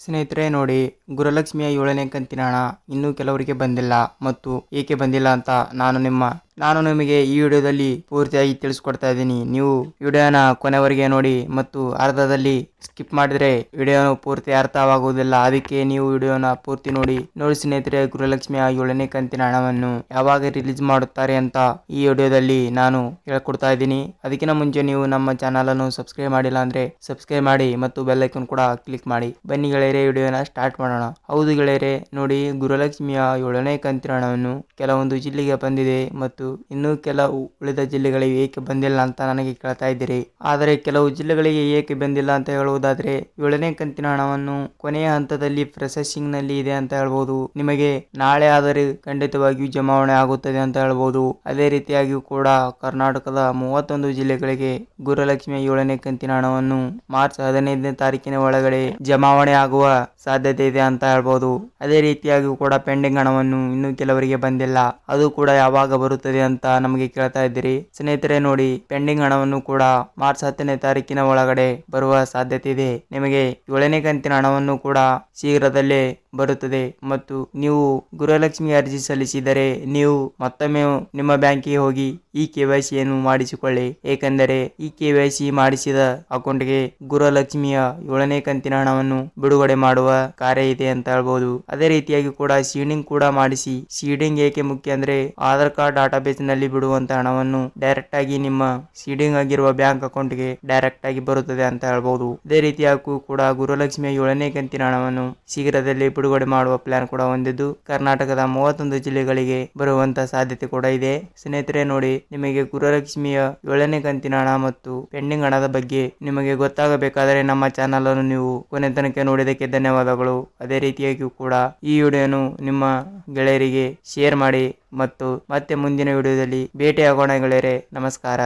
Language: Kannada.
ಸ್ನೇಹಿತರೆ ನೋಡಿ, ಗುರುಲಕ್ಷ್ಮಿಯ ಏಳನೇ ಕಂತಿನ ಹಣ ಇನ್ನೂ ಕೆಲವರಿಗೆ ಬಂದಿಲ್ಲ ಮತ್ತು ಏಕೆ ಬಂದಿಲ್ಲ ಅಂತ ನಾನು ನಿಮ್ಮ ನಾನು ನಿಮಗೆ ಈ ವಿಡಿಯೋದಲ್ಲಿ ಪೂರ್ತಿಯಾಗಿ ತಿಳಿಸ್ಕೊಡ್ತಾ ಇದ್ದೀನಿ. ನೀವು ವಿಡಿಯೋನ ಕೊನೆವರೆಗೆ ನೋಡಿ ಮತ್ತು ಅರ್ಧದಲ್ಲಿ ಸ್ಕಿಪ್ ಮಾಡಿದ್ರೆ ವಿಡಿಯೋನು ಪೂರ್ತಿ ಅರ್ಥವಾಗುವುದಿಲ್ಲ. ಅದಕ್ಕೆ ನೀವು ವಿಡಿಯೋನ ಪೂರ್ತಿ ನೋಡಿ. ನೋಡಿ ಸ್ನೇಹಿತರೆ, ಗೃಹಲಕ್ಷ್ಮಿಯ ಏಳನೇ ಕಂತಿನ ಹಣವನ್ನು ಯಾವಾಗ ರಿಲೀಸ್ ಮಾಡುತ್ತಾರೆ ಅಂತ ಈ ವಿಡಿಯೋದಲ್ಲಿ ನಾನು ಹೇಳ್ಕೊಡ್ತಾ ಇದ್ದೀನಿ. ಅದಕ್ಕಿಂತ ಮುಂಚೆ ನೀವು ನಮ್ಮ ಚಾನಲ್ ಅನ್ನು ಸಬ್ಸ್ಕ್ರೈಬ್ ಮಾಡಿಲ್ಲ ಅಂದ್ರೆ ಸಬ್ಸ್ಕ್ರೈಬ್ ಮಾಡಿ ಮತ್ತು ಬೆಲ್ ಐಕನ್ ಕೂಡ ಕ್ಲಿಕ್ ಮಾಡಿ. ಬನ್ನಿ ಗೆಳೆಯರೆ, ವಿಡಿಯೋನ ಸ್ಟಾರ್ಟ್ ಮಾಡೋಣ. ಹೌದು ಗೆಳೆಯರೆ, ನೋಡಿ ಗುರುಲಕ್ಷ್ಮಿಯ ಏಳನೇ ಕಂತಿನ ಹಣವನ್ನು ಕೆಲವೊಂದು ಜಿಲ್ಲೆಗೆ ಬಂದಿದೆ ಮತ್ತು ಇನ್ನು ಕೆಲವು ಉಳಿದ ಜಿಲ್ಲೆಗಳಿಗೆ ಏಕೆ ಬಂದಿಲ್ಲ ಅಂತ ನನಗೆ ಕೇಳ್ತಾ ಇದ್ದೀರಿ. ಆದರೆ ಕೆಲವು ಜಿಲ್ಲೆಗಳಿಗೆ ಏಕೆ ಬಂದಿಲ್ಲ ಅಂತ ಹೇಳುವುದಾದ್ರೆ, ಏಳನೇ ಕಂತಿನ ಹಣವನ್ನು ಕೊನೆಯ ಹಂತದಲ್ಲಿ ಪ್ರೊಸೆಸಿಂಗ್ನಲ್ಲಿ ಇದೆ ಅಂತ ಹೇಳಬಹುದು ನಿಮಗೆ ನಾಳೆ ಆದರೆ ಖಂಡಿತವಾಗಿಯೂ ಜಮಾವಣೆ ಆಗುತ್ತದೆ ಅಂತ ಹೇಳಬಹುದು ಅದೇ ರೀತಿಯಾಗಿಯೂ ಕೂಡ ಕರ್ನಾಟಕದ ಮೂವತ್ತೊಂದು ಜಿಲ್ಲೆಗಳಿಗೆ ಗುರುಲಕ್ಷ್ಮಿಯ ಏಳನೇ ಕಂತಿನ ಹಣವನ್ನು ಮಾರ್ಚ್ ಹದಿನೈದನೇ ತಾರೀಕಿನ ಒಳಗಡೆ ಜಮಾವಣೆ ಆಗುವ ಸಾಧ್ಯತೆ ಇದೆ ಅಂತ ಹೇಳಬಹುದು ಅದೇ ರೀತಿಯಾಗಿಯೂ ಕೂಡ ಪೆಂಡಿಂಗ್ ಹಣವನ್ನು ಇನ್ನೂ ಕೆಲವರಿಗೆ ಬಂದಿಲ್ಲ. ಅದು ಕೂಡ ಯಾವಾಗ ಬರುತ್ತದೆ ಅಂತ ನಮಗೆ ಕೇಳ್ತಾ ಇದ್ದೀರಿ. ಸ್ನೇಹಿತರೆ ನೋಡಿ, ಪೆಂಡಿಂಗ್ ಹಣವನ್ನು ಕೂಡ ಮಾರ್ಚ್ ಹತ್ತನೇ ತಾರೀಕಿನ ಒಳಗಡೆ ಬರುವ ಸಾಧ್ಯತೆ ಇದೆ. ನಿಮಗೆ ಏಳನೇ ಕಂತಿನ ಹಣವನ್ನು ಕೂಡ ಶೀಘ್ರದಲ್ಲೇ ಬರುತ್ತದೆ. ಮತ್ತು ನೀವು ಗೃಹಲಕ್ಷ್ಮಿ ಅರ್ಜಿ ಸಲ್ಲಿಸಿದರೆ ನೀವು ಮತ್ತೊಮ್ಮೆ ನಿಮ್ಮ ಬ್ಯಾಂಕಿಗೆ ಹೋಗಿ ಈ ಕೆ ವೈ ಸಿಯನ್ನು ಮಾಡಿಸಿಕೊಳ್ಳಿ. ಏಕೆಂದರೆ ಈ ಕೆ ವೈ ಸಿ ಮಾಡಿಸಿದ ಅಕೌಂಟ್ಗೆ ಗೃಹಲಕ್ಷ್ಮಿಯ ಏಳನೇ ಕಂತಿನ ಹಣವನ್ನು ಬಿಡುಗಡೆ ಮಾಡುವ ಕಾರ್ಯ ಇದೆ ಅಂತ ಹೇಳ್ಬೋದು. ಅದೇ ರೀತಿಯಾಗಿ ಕೂಡ ಸೀಡಿಂಗ್ ಕೂಡ ಮಾಡಿಸಿ. ಸೀಡಿಂಗ್ ಏಕೆ ಮುಖ್ಯ ಅಂದ್ರೆ ಆಧಾರ್ ಕಾರ್ಡ್ ಡಾಟಾಬೇಸ್ನಲ್ಲಿ ಬಿಡುವಂತ ಹಣವನ್ನು ಡೈರೆಕ್ಟ್ ಆಗಿ ನಿಮ್ಮ ಸೀಡಿಂಗ್ ಆಗಿರುವ ಬ್ಯಾಂಕ್ ಅಕೌಂಟ್ಗೆ ಡೈರೆಕ್ಟ್ ಆಗಿ ಬರುತ್ತದೆ ಅಂತ ಹೇಳ್ಬೋದು. ಅದೇ ರೀತಿಯಾಗೂ ಕೂಡ ಗೃಹಲಕ್ಷ್ಮಿಯ ಏಳನೇ ಕಂತಿನ ಹಣವನ್ನು ಶೀಘ್ರದಲ್ಲಿ ಬಿಡುಗಡೆ ಮಾಡುವ ಪ್ಲಾನ್ ಕೂಡ ಹೊಂದಿದ್ದು ಕರ್ನಾಟಕದ ಮೂವತ್ತೊಂದು ಜಿಲ್ಲೆಗಳಿಗೆ ಬರುವಂತ ಸಾಧ್ಯತೆ ಕೂಡ ಇದೆ. ಸ್ನೇಹಿತರೆ, ನೋಡಿ, ನಿಮಗೆ ಗುರುಲಕ್ಷ್ಮಿಯ ಏಳನೇ ಕಂತಿನ ಹಣ ಮತ್ತು ಪೆಂಡಿಂಗ್ ಹಣದ ಬಗ್ಗೆ ನಿಮಗೆ ಗೊತ್ತಾಗಬೇಕಾದರೆ ನಮ್ಮ ಚಾನಲ್ ಅನ್ನು ನೀವು ಕೊನೆ ತನಕ ನೋಡಿದಕ್ಕೆ ಧನ್ಯವಾದಗಳು. ಅದೇ ರೀತಿಯಾಗಿಯೂ ಕೂಡ ಈ ವಿಡಿಯೋನು ನಿಮ್ಮ ಗೆಳೆಯರಿಗೆ ಶೇರ್ ಮಾಡಿ ಮತ್ತು ಮತ್ತೆ ಮುಂದಿನ ವಿಡಿಯೋದಲ್ಲಿ ಭೇಟಿಯಾಗೋಣ ಗೆಳೆಯರೆ. ನಮಸ್ಕಾರ.